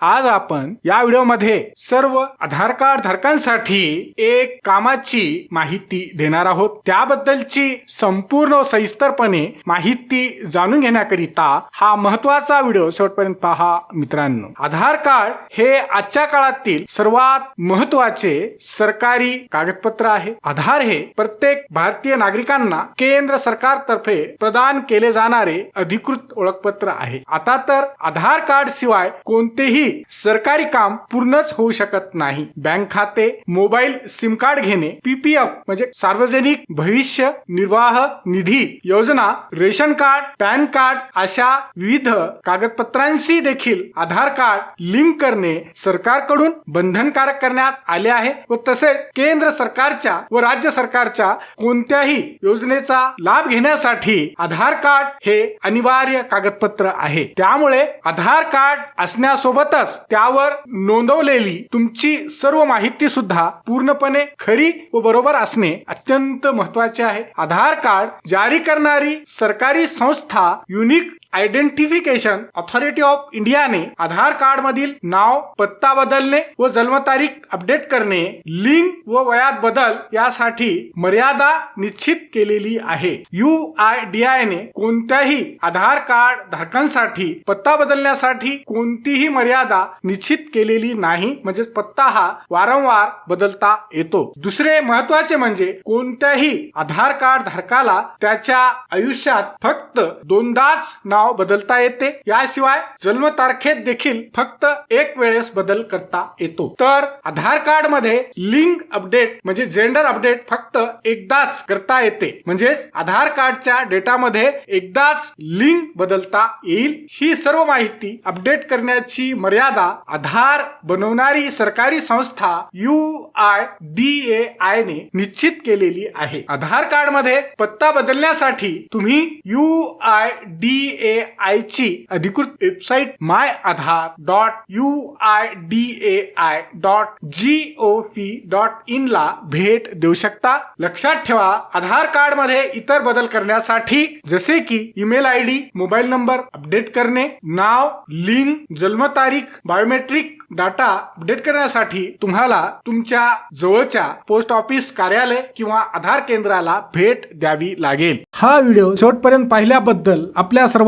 आज आपण या व्हिडिओमध्ये सर्व आधार कार्ड धारकांसाठी एक कामाची माहिती देणार आहोत. त्याबद्दलची संपूर्ण सविस्तरपणे माहिती जाणून घेण्याकरिता हा महत्त्वाचा व्हिडिओ शेवटपर्यंत पहा मित्रांनो. आधार कार्ड हे आजच्या काळातील सर्वात महत्त्वाचे सरकारी कागदपत्र आहे. आधार हे प्रत्येक भारतीय नागरिकांना केंद्र सरकारतर्फे प्रदान केले जाणारे अधिकृत ओळखपत्र आहे. आता तर आधार कार्ड शिवाय कोणतेही सरकारी काम पूर्णच होऊ शकत नाही. बँक खाते मोबाईल सिम कार्ड घेणे पीपीएफ म्हणजे सार्वजनिक भविष्य निर्वाह निधी योजना रेशन कार्ड पॅन कार्ड अशा विविध कागदपत्रांशी देखील आधार कार्ड लिंक करणे सरकारकडून बंधनकारक करण्यात आले आहे व तसेच केंद्र सरकारच्या व राज्य सरकारच्या कोणत्याही योजनेचा लाभ घेण्यासाठी आधार कार्ड हे अनिवार्य कागदपत्र आहे. त्यामुळे आधार कार्ड असण्यासोबत असण्यासोबतच त्यावर नोंदवलेली तुमची सर्व माहिती सुद्धा पूर्णपणे खरी व बरोबर असणे अत्यंत महत्त्वाचे आहे. आधार कार्ड जारी करणारी सरकारी संस्था युनिक आयडेंटिफिकेशन ऑथॉरिटी ऑफ इंडियाने आधार कार्ड मधील नाव पत्ता बदलणे व जन्मतारीख अपडेट करणे लिंक व वयात बदल यासाठी मर्यादा निश्चित केलेली आहे. यू आय डी आय ने कोणत्याही आधार कार्ड धारकांसाठी पत्ता बदलण्यासाठी कोणतीही मर्यादा निश्चित केलेली नाही. म्हणजे पत्ता हा वारंवार बदलता येतो. दुसरे महत्त्वाचे म्हणजे कोणत्याही आधार कार्ड धारकाला त्याच्या आयुष्यात फक्त दोनदाच नाव बदलता येते. याशिवाय जन्मतारखेत देखील फक्त एक वेळेस बदल करता येतो. तर आधार कार्डमध्ये लिंक अपडेट म्हणजे जेंडर अपडेट फक्त एकदाच करता येते. म्हणजेच आधार कार्डच्या डेटामध्ये एकदाच लिंक बदलता येईल. ही सर्व माहिती अपडेट करण्याची मर्यादा आधार बनवणारी सरकारी संस्था U I D A I ने निश्चित केलेली आहे. आधार कार्डमध्ये पत्ता बदलण्यासाठी तुम्ही U I D A I ची अधिकृत website my Aadhaar dot U I D A I dot G O V dot in ला भेट देऊ शकता. लक्षात ठेवा आधार कार्डमध्ये इतर बदल करण्यासाठी जसे की email I D mobile number update करणे नाव लिंक जन्मतारीख बायोमेट्रिक डाटा अपडेट करण्यासाठी तुम्हाला तुमच्या जवळच्या पोस्ट ऑफिस कार्यालय किंवा आधार केंद्राला भेट द्यावी लागेल. हा व्हिडिओ शेवटपर्यंत पाहिल्याबद्दल आपल्या